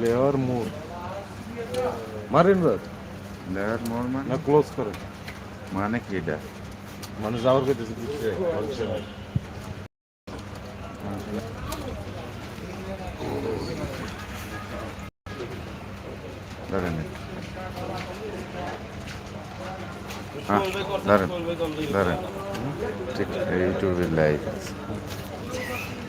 Layer মোর মারেন রাত layer মোর মানে? না ক্লোজ করেন মানে কি এটা? মানে যাওয়ার করতেছে দিচ্ছে বলছে। না ধরেন। হ্যাঁ ধরেন। ধরেন। ঠিক ইউটিউবে লাইভ আছে।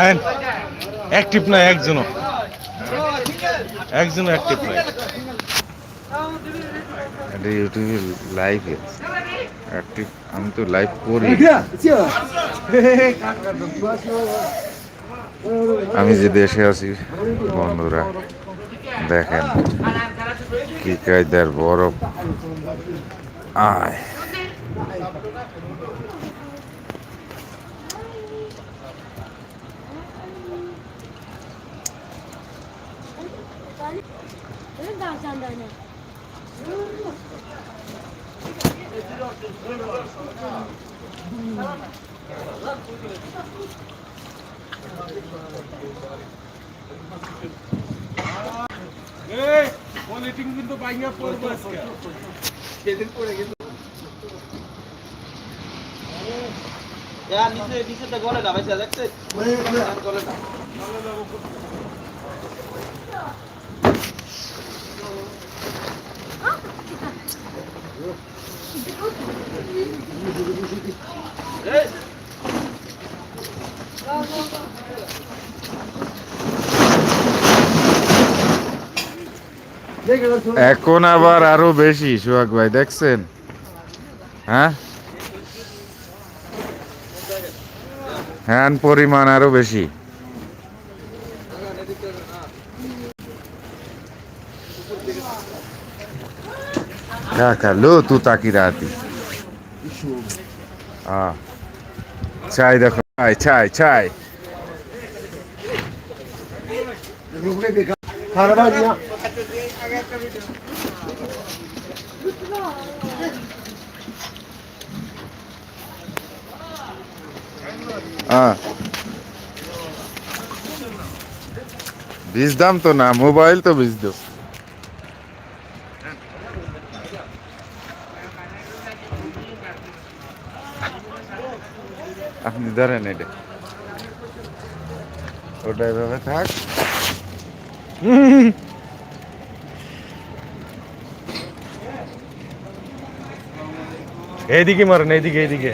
আইন অ্যাক্টিভ নাই একজনও। একজনও অ্যাক্টিভ নাই। এটা ইউটিউবে লাইভ অ্যাক্টিভ আমি তো লাইভ করি। আমি যে দেশে আছি বন্ধুরা দেখেন। কি কায়দার বরফ আয় কিন্তু বাইঙ্গা পড়ব আজকে। নিচে নিচে তো গলে না ভাই দেখতে? গলে না এখন আবার আরও বেশি, সোহাগ ভাই, দেখছেন? হ্যাঁ? হ্যান পরিমাণ আরও বেশি। লো তু তাকি রাতি। চাই দেখো, চাই চাই চাই। হ্যাঁ বীজ দাম তো না মোবাইল তো বীজ দাও আপনি ধরেন এটা ওটা এভাবে থাক এইদিকে মারেন, এইদিকে এইদিকে।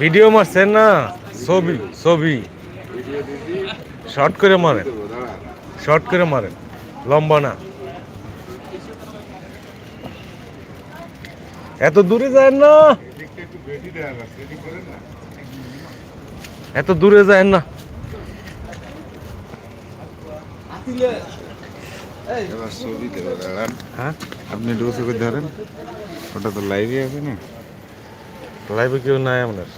ভিডিও মারছেন না? ছবি ছবি। শর্ট করে মারেন। শর্ট করে মারেন। লম্বা না। এত দূরে যায় না। এত দূরে যায় না। এবার ছবি দাঁড়ান। হ্যাঁ? আপনি ডোসে করে ধরেন। ওটা তো লাইভে আছে না? লাইভে কেউ নাই আপনার?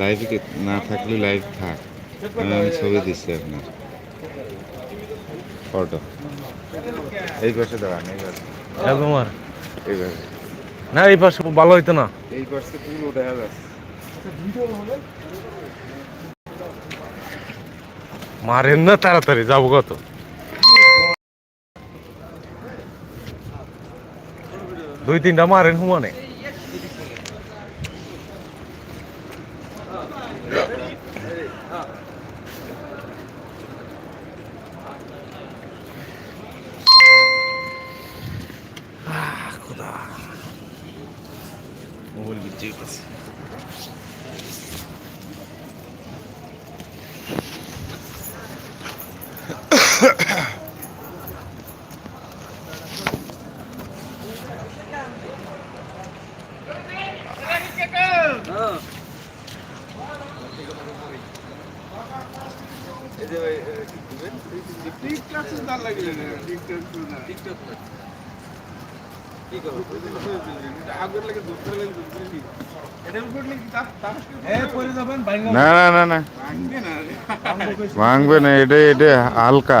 লাইভে না থাকলে লাইভ থাক। আমি ছবি দিচ্ছি আপনার। ফটো এই পাশে দাঁড়ান এই পাশে। একদম আর এই পাশে। না এই পাশে ভালো হইতো না। এই পাশে পুরো দেখা যাচ্ছে। মারেন না তাড়াতাড়ি যাব কত? দুই তিনটা মারেন হুমানে। মোবাইল বিচ্ছি না না? না না ভাঙবে না। এটা এটা হালকা।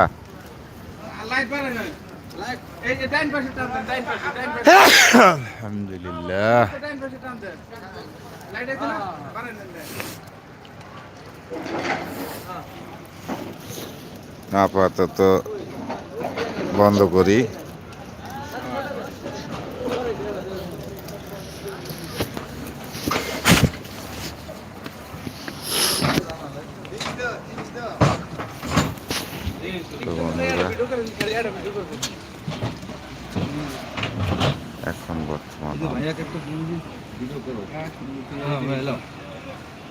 আলহামদুলিল্লাহ। এখন বর্তমান ভাইয়াকে একটু ভিডিও করো হ্যাঁ ভাই